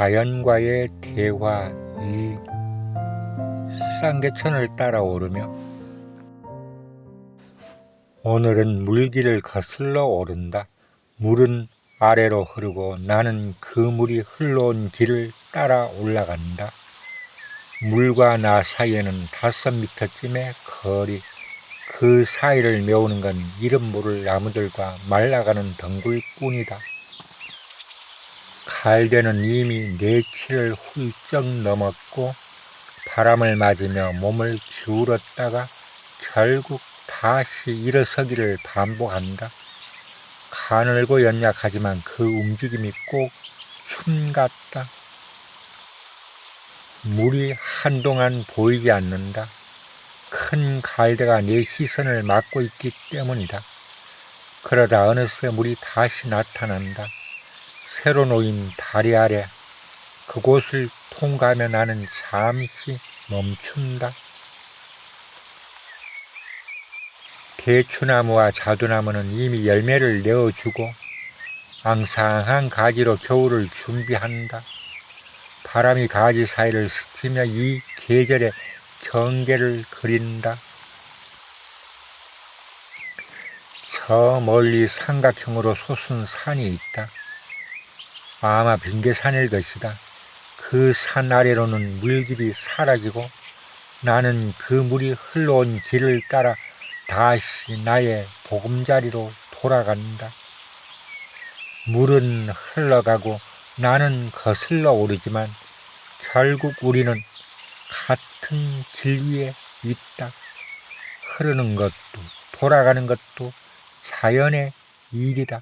자연과의 대화 2 쌍계천을 따라 오르며 오늘은 물길을 거슬러 오른다. 물은 아래로 흐르고 나는 그 물이 흘러온 길을 따라 올라간다. 물과 나 사이에는 다섯 미터쯤의 거리. 그 사이를 메우는 건 이름 모를 나무들과 말라가는 덩굴뿐이다. 갈대는 이미 네 키를 훌쩍 넘었고 바람을 맞으며 몸을 기울었다가 결국 다시 일어서기를 반복한다. 가늘고 연약하지만 그 움직임이 꼭 춤 같다. 물이 한동안 보이지 않는다. 큰 갈대가 내 시선을 막고 있기 때문이다. 그러다 어느새 물이 다시 나타난다. 새로 놓인 다리 아래 그곳을 통과하며 나는 잠시 멈춘다. 대추나무와 자두나무는 이미 열매를 내어주고 앙상한 가지로 겨울을 준비한다. 바람이 가지 사이를 스치며 이 계절의 경계를 그린다. 저 멀리 삼각형으로 솟은 산이 있다. 아마 빙계산일 것이다. 그 산 아래로는 물길이 사라지고 나는 그 물이 흘러온 길을 따라 다시 나의 보금자리로 돌아간다. 물은 흘러가고 나는 거슬러 오르지만 결국 우리는 같은 길 위에 있다. 흐르는 것도 돌아가는 것도 자연의 일이다.